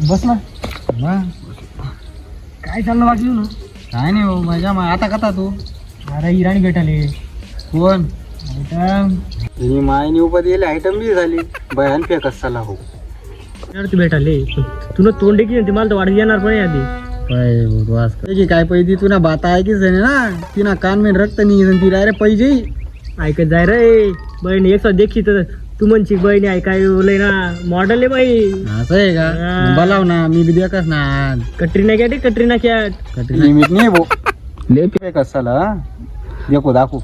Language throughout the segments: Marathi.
बस ना. काय चाललं वाटलं ना काय नाही भाऊ मजा मग आता कथा तू? अरे इराणी भेटाले कोण? आयटम. ही मायनी उपर दिली आयटम बी झाली. बयान फेकस चला हो. ती भेटाले तुला तोंड की ते मला तर वाढ येणार पण आधी. काय पैदी तुला बाता ऐकीच आहे ना? तिना कान में रक्त निघेल ती डायरेक्ट पैजे ऐकत जाय रे. बहीण एक देखी तर तू म्हणची बहिणी ऐकाय बोलय ना मॉडेल आहे बाई. असं आहे का? हा. बोलाव ना मी बी देखस ना. कटरीना कॅट आहे, कटरीना कॅट लिमिट नाही भो ले फेकस चला देखो दाखवू.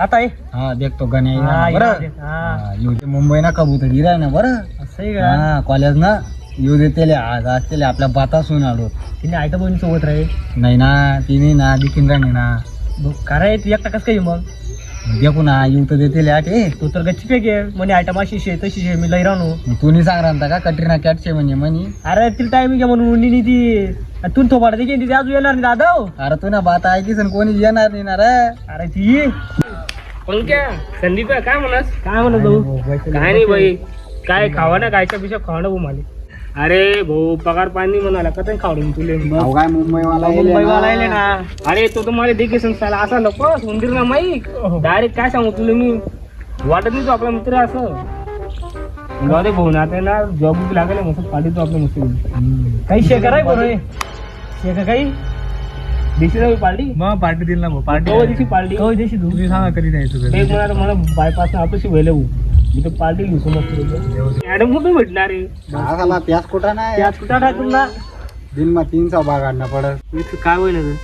आता आहे हा देखतो गण्या हा, बरं. हा. हा, येऊ दे. मुंबई ना कबूतर गिराय ना बरं. असं आहे का? हा कॉलेज ना येऊ दे त्याले. आज आज त्याले आपल्या बाता सून आलो. तिने आयटम बहिणी सोबत राहे नाही ना तिने ना दिखीन राणी ना. का रे तू एकटा कसं काय मग? देखू ना येऊ तर देते आटे तू तर गच्ची फेक. आहे म्हणे आयटम अशी शे तशी शे मी लई राहणू तू नाही सांग राहता का कटरीना कॅटचे म्हणजे म्हणी अरे तिला टायमिंग आहे म्हणून नी ती. तू थोपाड दे ती अजून येणार नाही दादा अरे तू ना बाता ऐकीस आणि कोणी येणार नाही ना रे. अरे ती. पण क्या संदीप काय म्हणस? काय म्हणत भाऊ काय नाही बाई काय खावा ना गायच्या पिशा खावा ना भाऊ मला. अरे भाऊ पगार पाणी म्हणाला का ते खावडून तुले. अहो काय मुंबईवाला येले मुंबईवाला आले ना. अरे तो तुम्हाला देखील संस्थाला असा नको उंदीर ना माई. डायरेक्ट काय सांगू तुला मी? वाटत नाही तो आपला मित्र असं. दे भाऊ ना आता ना जॉब लागेल मस्त पाठी तो आपल्या मस्त काही शेकर आहे बरं शेकर काही? जाऊ पार्टी मग पार्टी दिली ना भाऊ दोन दिवशी पार्टी कधी देशी तू तुम्ही सांगा कधी द्यायचं मला बायपास आपल्याशी व्हायला मी तर पार्टी मस्त मॅडम कुठे भेटणार आहे हा प्यास कुठं नाही? त्यात कुठं ना दिन मा तीन सौ बाग आणणं पडत काय होईल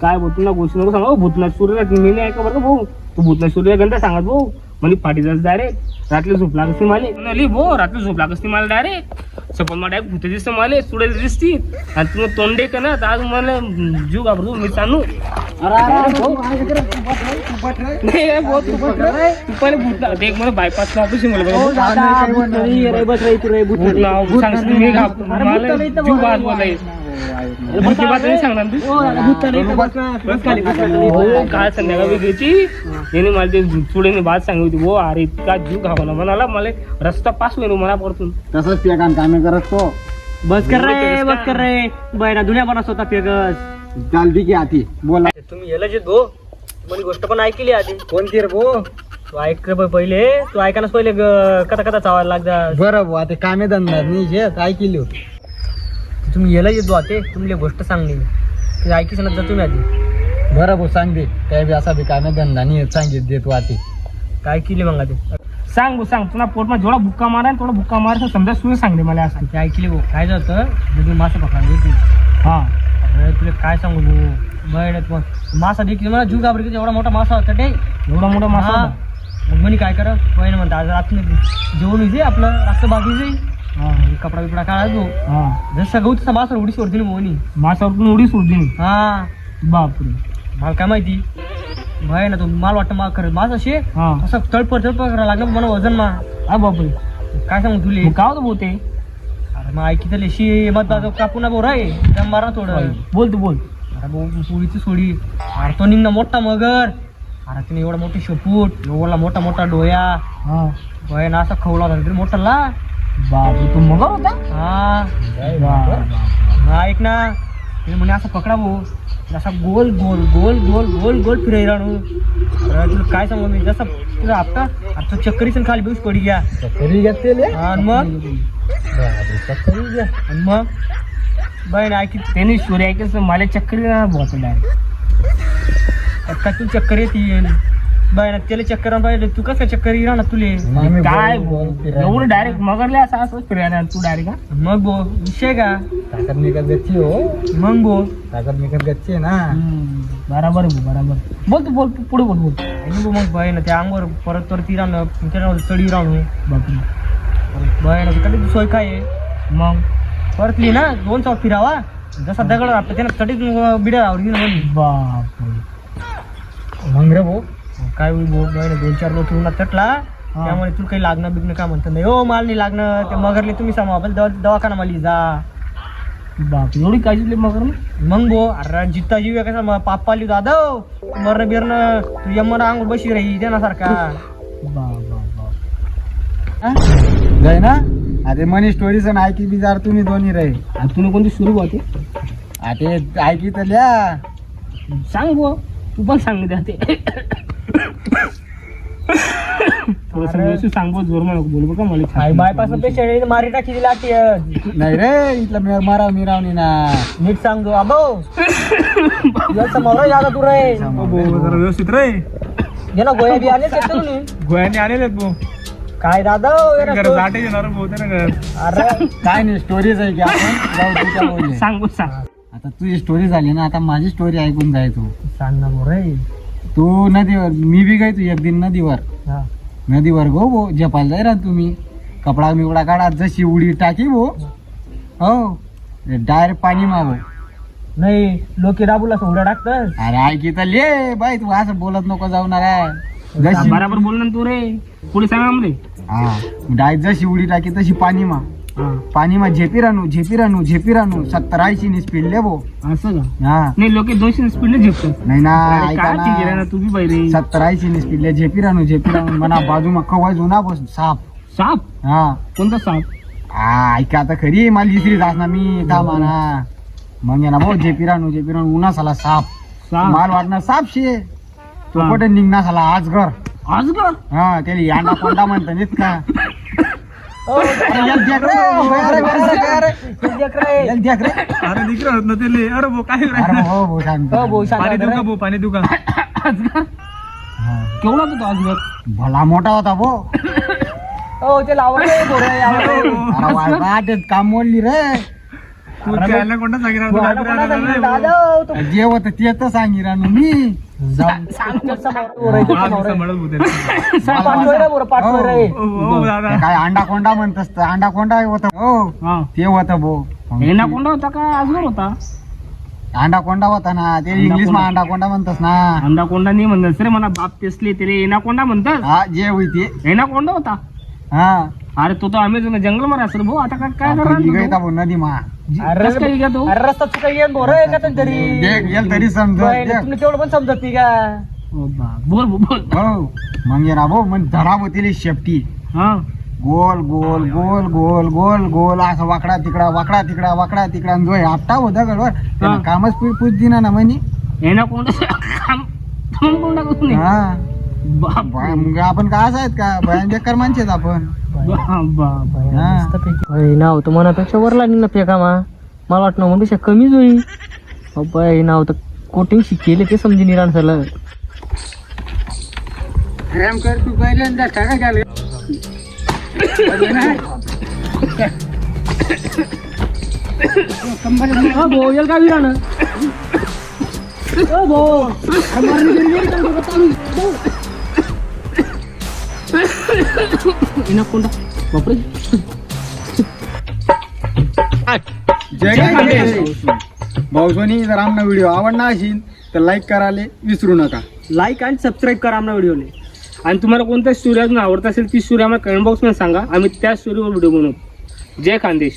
काय भाऊ तुला गोष्ट नको सांगा. भूतनाथ सूर्य मी नाही ऐका बरं का भाऊ? तू भूतनाथ सूर्य गंधा सांगत भाऊ. मला फाटीचाच डायरेक्ट रात्री झोपला कसती माले. भाऊ रात्री झोपला कसती मला डायरेक्ट सपोज मला डायरेक्ट भूत दिसतं मला सुडेल दिसती आणि तुम्ही तोंडे का ना तर आज मला जीव घाबरतो मी सांगू देख मला बायपास ऑफिस हो, मला मी जीव. नाही हो. हो काल संध्याकाळ वेगळीची याने मला ते चुडेने बात सांगितली हो अरे इतका जीव घावला म्हणाला मला रस्ता पास होईल मला पडतून तसंच ते काम कामे करत तो. बस कर रे बस कर रे. बायना दुनिया बनत होता पेगस. चालती की आती. बोला. तुम्ही याला जे गो मला गोष्ट पण ऐकली आधी. कोणती रे भो? तू ऐक रे पहिले. तू ऐकायलाच पहिले ग- कथा कथा चावायला लागतात बरं बुवा ते कामे धंदा नाही जे काय केली होती. तुम्ही याला येतो आते तुम्ही गोष्ट सांगली ते ऐकीच ना तुम्ही आधी. बरं भाऊ सांग दे काय बी असा बी कामे धंदा नाही सांगित देतो आती. काय केली मग आधी सांग भाऊ सांग. तुला पोटमा जेवढा बुक्का मारा थोडा बुक्का मारा समजा सुरू सांगले मला असं. ते ऐकली भाऊ. काय झालं म्हणजे मासा पकडा हा. अरे तुला काय सांगू भाऊ? बरं मग मासा देखील मला जीव घाबरली एवढा मोठा मासा होता ते. एवढा मोठा मासा हा. मग म्हणे काय करा? पहिलं म्हणता. आज रात्री जेवण येते आपलं. रात्र बाकी जाईल हा. कपडा बिपडा काढायचो हा. जसं गहू तसा मासा उडी सोडते ना मोनी मासावरून उडी सोडली हा. बापरे. मला काय माहिती? भाई ना तो. मला वाटतं मला खरं माझं शे हा. असं तळपड तळपड करायला लागलं मला वजन मा. हा बापरे. काय सांगू तुले? मग काय होतं भाऊ ते? अरे मग ऐकी शी मत बाजू कापून ना बोर आहे मारा थोडं. बोल तू बोल. अरे भाऊ पोळीची सोडी. अरे तो निघणं मोठा मगर. अरे तिने एवढा मोठी शेपूट एवढा मोठा मोठा डोया. हा. भाई ना असा खवला होता तरी मोठा ला बापरे तू मगर होता? हा. ऐक ना. ते म्हणे असं पकडा भाऊ असा गोल गोल गोल गोल गोल गोल फिराई अरे तुला काय सांगू मी? जसं तुला आपटा अरे तो चक्करीच खाली बेऊस पडी गया चक्करी घेतलेले आणि मग? चक्करी घ्या. आणि मग? बहीण ऐकी त्यांनी सूर्य ऐकायचं मला चक्कर ना भाऊ डायरेक्ट का तू चक्कर येतील बहीण त्याला चक्कर पाहिजे तू कसं चक्कर येईल ना तुले? आम्ही काय बोल- भाऊ? बोल फिरायला. एवढं डायरेक्ट मगरले असं असं फिरायला तू डायरेक्ट मग बो विषय का? ताकद निकत गच्ची हो. मग बो ताकद निकत गच्ची आहे ना बराबर आहे भाऊ, बराबर. बोल तू बोल तू पुढे बोल बोल. आणि बो मग बहीण त्या अंगावर परत परत राहणं त्याच्यावर चढी राहणं. बापरे. बहीणकडे तू सोय काय आहे? मग? परतली ना दोन चौक फिरावा. जसा दगड आपलं त्यानं चढीत बिड्या आवडली ना बापरे. मग रे भाऊ. काय होईल दोन चार लोक येऊन तटला त्यामुळे तुला काही लागणं बिग्न का म्हणतं नाही. हो माल नाही लागणं. ते मगरले तुम्ही दवा दवाखाना माली जा. बापरे एवढी काळजी मगर मग बो अरे जित्ता जीव आहे कसा पाप पाली दादा मरण बिरण तू यमन अंगूर बशी राही देण्यासारखा. बा बा बा जाय ना? अरे मनी स्टोरीच ऐकी बी जार तुम्ही दोन्ही रे. आणि तुला कोणती सुरू होते अरे ऐकी तर लिया सांग बुवा तू पण सांग द्या ते. सांग बुवा, जोर नको बोलू बघा मला काय बायपास पेशंट मारी टाकी दिला नाही रे इथलं मे- मारा मिरावणी ना. नीट सांग दो अबो समोर जागा तू रे. व्यवस्थित रे. गोया बी आले गोयाने आलेले भाऊ. काय दादा येणार भाऊ अरे. काय नाही स्टोरीच आहे की आपण? सांग आता तुझी स्टोरी झाली ना आता माझी स्टोरी ऐकून जाय तू. सांग ना बो रे तू नदीवर मी बी तू एक दिन नदीवर. नदीवर गो भो झेपायला जाय ना तुम्ही. कपडा बिपडा काढा जशी उडी टाकी भो. हो डायरेक्ट पाणी मागो. नाही लोक राबूला सोडा टाकतात अरे ऐकी तर ले बाई तू असं बोलत नको जाऊ ना जशी बराबर बोल ना तू रे. पुढे सांगा मध्ये हा डायरेक्ट जशी उडी टाकी तशी पाणी मा पाणी मा झेपी रानू झेपी रानू झेपी रानू सत्तर ऐंशी नि स्पीड ले भो असं का? हा. नाही लोक दोनशे स्पीडने झेपतात. नाही ना अरे ऐका काय ठीक आहे ना ना तू बी बाई रे? सत्तर ऐंशी नि स्पीड ले झेपी रानू झेपी रानू म्हणा बाजूमा कवाय जुना बस. साप. साप? हा. कोणता साप? हा ऐका आता खरी मला दिसली जास ना मी. का म्हणा मग ना भाऊ झेपी रानू झेपी रानू उन्हा साला साप. साप? माल वाटणार साप शे. तो हा. कुठे निघणार साला आजगर? आज का हा त्याला यांना कोणता म्हणता नाहीत का? अरे याला देख रे, अरे, हे दिकरा होत ना ते भाऊ काय हो हो, पाणी देऊ का. भाऊ पाणी देऊ का? हा. केवढा होता अजगर भला मोठा होता भो हो ते वाटेत काम मोडली रे. कोणता कोणा- कोणा सांगितलं, दादा हो, तो- जे होत ते तर सांगी रानू मी. रे. रे, पाठवय रे. ते काय अंडा कोंडा म्हणतस अंडा कोंडा होत हो हा. ते होत भो. हेना कोणता होता का? अजगर होता. अंडा कोंडा होता ना ते अंडा इंग्लिश मा कोंडा. अंडा कोंडा म्हणतस ना. अंडा कोंडा नाही म्हणतात रे मला बाप तेसले ते एना कोंडा म्हणतात हा जे होई ते. एना कोंडा होता? हा. अरे तो तो आम्ही जंगलमध्ये असतो भाऊ आता काय काय करणार नदी मा अरे कसं काय घेतो अरे रस्ता चुका येईन बोर आहे का तरी देख येल तरी समजत बरं, देख. तुम्ही तेवढं पण समजत नाही का ओ बा, बोल बोल, बोल हो मग ये ना भाऊ मग धरा होती शेपटी हा गोल गोल गोल गोल गोल गोल असं वाकडा तिकडा वाकडा तिकडा वाकडा तिकडा आणि जो हे आपटा होता गडवर हा. कामच पी- पूछ दिना ना म्हणी थांब थांब करून नये. हा बा- मग आपण काय असं आहेत का भयान बेकार माणसे आपण. हा. नाव तर मनापेक्षा वर लागली ना फेका मा मला वाटतं मनापेक्षा कमीच होईल अब्बा हे नाव तर कोटिंग शिकेले ते समजे निराण झालं प्रेम कर तू पहिल्यांदा टाका गेले भाऊ येईल का विराण भाऊ एना कोंडा जय गणेश भाऊसोनी जर आमना व्हिडिओ आवडला असेल तर लाईक करायला विसरू नका. लाईक आणि सबस्क्राईब करा आमना व्हिडिओने आणि तुम्हाला कोणत्या स्टोरी अजून आवडत असेल ती स्टोरी आम्हाला कमेंट बॉक्समध्ये सांगा. आम्ही त्या स्टोरीवर व्हिडिओ बनवू. जय खानदेश.